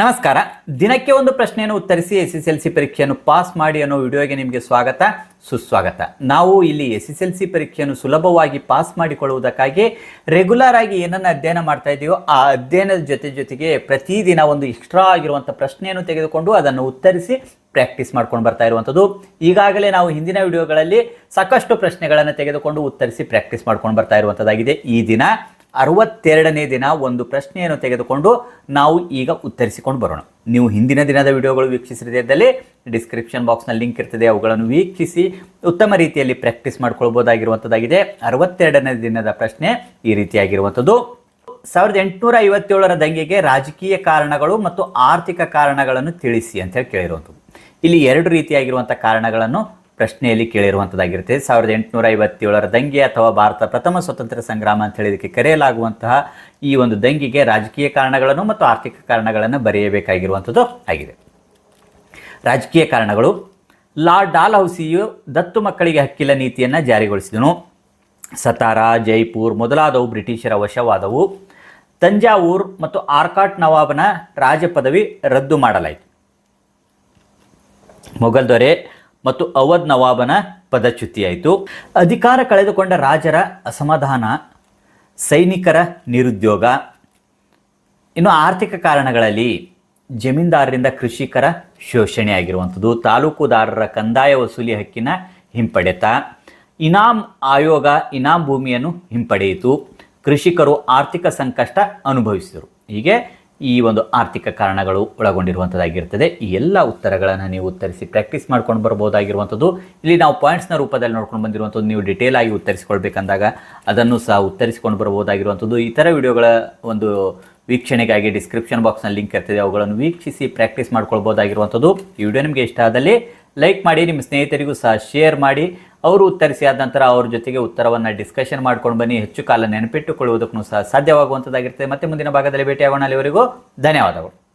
ನಮಸ್ಕಾರ. ದಿನಕ್ಕೆ ಒಂದು ಪ್ರಶ್ನೆಯನ್ನು ಉತ್ತರಿಸಿ ಎಸ್ ಎಸ್ ಎಲ್ ಸಿ ಪರೀಕ್ಷೆಯನ್ನು ಪಾಸ್ ಮಾಡಿ ಅನ್ನೋ ವಿಡಿಯೋಗೆ ನಿಮಗೆ ಸ್ವಾಗತ, ಸುಸ್ವಾಗತ. ನಾವು ಇಲ್ಲಿ ಎಸ್ ಎಸ್ ಎಲ್ ಸಿ ಪರೀಕ್ಷೆಯನ್ನು ಸುಲಭವಾಗಿ ಪಾಸ್ ಮಾಡಿಕೊಳ್ಳುವುದಕ್ಕಾಗಿ ರೆಗ್ಯುಲರ್ ಆಗಿ ಏನನ್ನ ಅಧ್ಯಯನ ಮಾಡ್ತಾ ಇದೆಯೋ ಆ ಅಧ್ಯಯನದ ಜೊತೆ ಜೊತೆಗೆ ಪ್ರತಿದಿನ ಒಂದು ಎಕ್ಸ್ಟ್ರಾ ಆಗಿರುವಂಥ ಪ್ರಶ್ನೆಯನ್ನು ತೆಗೆದುಕೊಂಡು ಅದನ್ನು ಉತ್ತರಿಸಿ ಪ್ರಾಕ್ಟೀಸ್ ಮಾಡ್ಕೊಂಡು ಬರ್ತಾ ಇರುವಂಥದ್ದು ಈಗಾಗಲೇ ನಾವು ಹಿಂದಿನ ವಿಡಿಯೋಗಳಲ್ಲಿ ಸಾಕಷ್ಟು ಪ್ರಶ್ನೆಗಳನ್ನು ತೆಗೆದುಕೊಂಡು ಉತ್ತರಿಸಿ ಪ್ರಾಕ್ಟೀಸ್ ಮಾಡ್ಕೊಂಡು ಬರ್ತಾ ಇರುವಂಥದ್ದಾಗಿದೆ ಈ ದಿನ. ಅರವತ್ತೆರಡನೇ ದಿನ ಒಂದು ಪ್ರಶ್ನೆಯನ್ನು ತೆಗೆದುಕೊಂಡು ನಾವು ಈಗ ಉತ್ತರಿಸಿಕೊಂಡು ಬರೋಣ. ನೀವು ಹಿಂದಿನ ದಿನದ ವಿಡಿಯೋಗಳು ವೀಕ್ಷಿಸಿದಲ್ಲಿ ಡಿಸ್ಕ್ರಿಪ್ಷನ್ ಬಾಕ್ಸ್ನಲ್ಲಿ ಲಿಂಕ್ ಇರ್ತದೆ, ಅವುಗಳನ್ನು ವೀಕ್ಷಿಸಿ ಉತ್ತಮ ರೀತಿಯಲ್ಲಿ ಪ್ರಾಕ್ಟೀಸ್ ಮಾಡ್ಕೊಳ್ಬೋದಾಗಿರುವಂಥದ್ದಾಗಿದೆ ಅರವತ್ತೆರಡನೇ ದಿನದ ಪ್ರಶ್ನೆ ಈ ರೀತಿಯಾಗಿರುವಂಥದ್ದು ಸಾವಿರದ ಎಂಟುನೂರ ಐವತ್ತೇಳರ ದಂಗೆಗೆ ರಾಜಕೀಯ ಕಾರಣಗಳು ಮತ್ತು ಆರ್ಥಿಕ ಕಾರಣಗಳನ್ನು ತಿಳಿಸಿ ಅಂತ ಹೇಳಿ ಕೇಳಿರುವಂಥದ್ದು ಇಲ್ಲಿ ಎರಡು ರೀತಿಯಾಗಿರುವಂಥ ಕಾರಣಗಳನ್ನು ಪ್ರಶ್ನೆಯಲ್ಲಿ ಕೇಳಿರುವಂಥದ್ದಾಗಿರುತ್ತೆ ಸಾವಿರದ ಎಂಟುನೂರ ಐವತ್ತೇಳರ ದಂಗೆ ಅಥವಾ ಭಾರತ ಪ್ರಥಮ ಸ್ವತಂತ್ರ ಸಂಗ್ರಾಮ ಅಂತ ಹೇಳಿದಕ್ಕೆ ಕರೆಯಲಾಗುವಂತಹ ಈ ಒಂದು ದಂಗೆಗೆ ರಾಜಕೀಯ ಕಾರಣಗಳನ್ನು ಮತ್ತು ಆರ್ಥಿಕ ಕಾರಣಗಳನ್ನು ಬರೆಯಬೇಕಾಗಿರುವಂಥದ್ದು ಆಗಿದೆ. ರಾಜಕೀಯ ಕಾರಣಗಳು. ಲಾರ್ಡ್ ಡಾಲ್ ಹೌಸಿಯು ದತ್ತು ಮಕ್ಕಳಿಗೆ ಹಕ್ಕಿಲ್ಲ ನೀತಿಯನ್ನು ಜಾರಿಗೊಳಿಸಿದನು. ಸತಾರ, ಜೈಪುರ್ ಮೊದಲಾದವು ಬ್ರಿಟಿಷರ ವಶವಾದವು. ತಂಜಾವೂರ್ ಮತ್ತು ಆರ್ಕಾಟ್ ನವಾಬನ ರಾಜ ಪದವಿ ರದ್ದು ಮಾಡಲಾಯಿತು. ಮೊಘಲ್ ದೊರೆ ಮತ್ತು ಅವಧ್ ನವಾಬನ ಪದಚ್ಯುತಿಯಾಯಿತು. ಅಧಿಕಾರ ಕಳೆದುಕೊಂಡ ರಾಜರ ಅಸಮಾಧಾನ, ಸೈನಿಕರ ನಿರುದ್ಯೋಗ. ಇನ್ನು ಆರ್ಥಿಕ ಕಾರಣಗಳಲ್ಲಿ ಜಮೀನ್ದಾರರಿಂದ ಕೃಷಿಕರ ಶೋಷಣೆ ಆಗಿರುವಂಥದ್ದು. ತಾಲೂಕುದಾರರ ಕಂದಾಯ ವಸೂಲಿ ಹಕ್ಕಿನ ಹಿಂಪಡೆತ. ಇನಾಮ್ ಆಯೋಗ ಇನಾಮ್ ಭೂಮಿಯನ್ನು ಹಿಂಪಡೆಯಿತು. ಕೃಷಿಕರು ಆರ್ಥಿಕ ಸಂಕಷ್ಟ ಅನುಭವಿಸಿದರು. ಹೀಗೆ ಈ ಒಂದು ಆರ್ಥಿಕ ಕಾರಣಗಳು ಒಳಗೊಂಡಿರುವಂಥದ್ದಾಗಿರ್ತದೆ ಈ ಎಲ್ಲ ಉತ್ತರಗಳನ್ನು ನೀವು ಉತ್ತರಿಸಿ ಪ್ರಾಕ್ಟೀಸ್ ಮಾಡ್ಕೊಂಡು ಬರ್ಬೋದಾಗಿರುವಂಥದ್ದು ಇಲ್ಲಿ ನಾವು ಪಾಯಿಂಟ್ಸ್ನ ರೂಪದಲ್ಲಿ ನೋಡ್ಕೊಂಡು ಬಂದಿರುವಂಥದ್ದು ನೀವು ಡಿಟೇಲ್ ಆಗಿ ಉತ್ತರಿಸಿಕೊಳ್ಬೇಕಂದಾಗ ಅದನ್ನು ಸಹ ಉತ್ತರಿಸಿಕೊಂಡು ಬರ್ಬೋದಾಗಿರುವಂಥದ್ದು ಥರ ವಿಡಿಯೋಗಳ ಒಂದು ವೀಕ್ಷಣೆಗಾಗಿ ಡಿಸ್ಕ್ರಿಪ್ಷನ್ ಬಾಕ್ಸ್ನಲ್ಲಿ ಲಿಂಕ್ ಇರ್ತದೆ. ಅವುಗಳನ್ನು ವೀಕ್ಷಿಸಿ ಪ್ರಾಕ್ಟೀಸ್ ಮಾಡ್ಕೊಳ್ಬೋದಾಗಿರುವಂಥದ್ದು ಈ ವಿಡಿಯೋ ನಿಮಗೆ ಇಷ್ಟ ಆದಲ್ಲಿ ಲೈಕ್ ಮಾಡಿ, ನಿಮ್ಮ ಸ್ನೇಹಿತರಿಗೂ ಸಹ ಶೇರ್ ಮಾಡಿ. ಅವರು ಉತ್ತರಿಸಿ, ಆದ ನಂತರ ಅವ್ರ ಜೊತೆಗೆ ಉತ್ತರವನ್ನು ಡಿಸ್ಕಷನ್ ಮಾಡ್ಕೊಂಡು ಬನ್ನಿ, ಹೆಚ್ಚು ಕಾಲ ನೆನಪಿಟ್ಟುಕೊಳ್ಳುವುದಕ್ಕೂ ಸಹ ಸಾಧ್ಯವಾಗುವಂಥದ್ದಾಗಿರ್ತದೆ ಮತ್ತೆ ಮುಂದಿನ ಭಾಗದಲ್ಲಿ ಭೇಟಿಯಾಗೋಣ. ಅಲ್ಲಿವರೆಗೂ ಧನ್ಯವಾದಗಳು.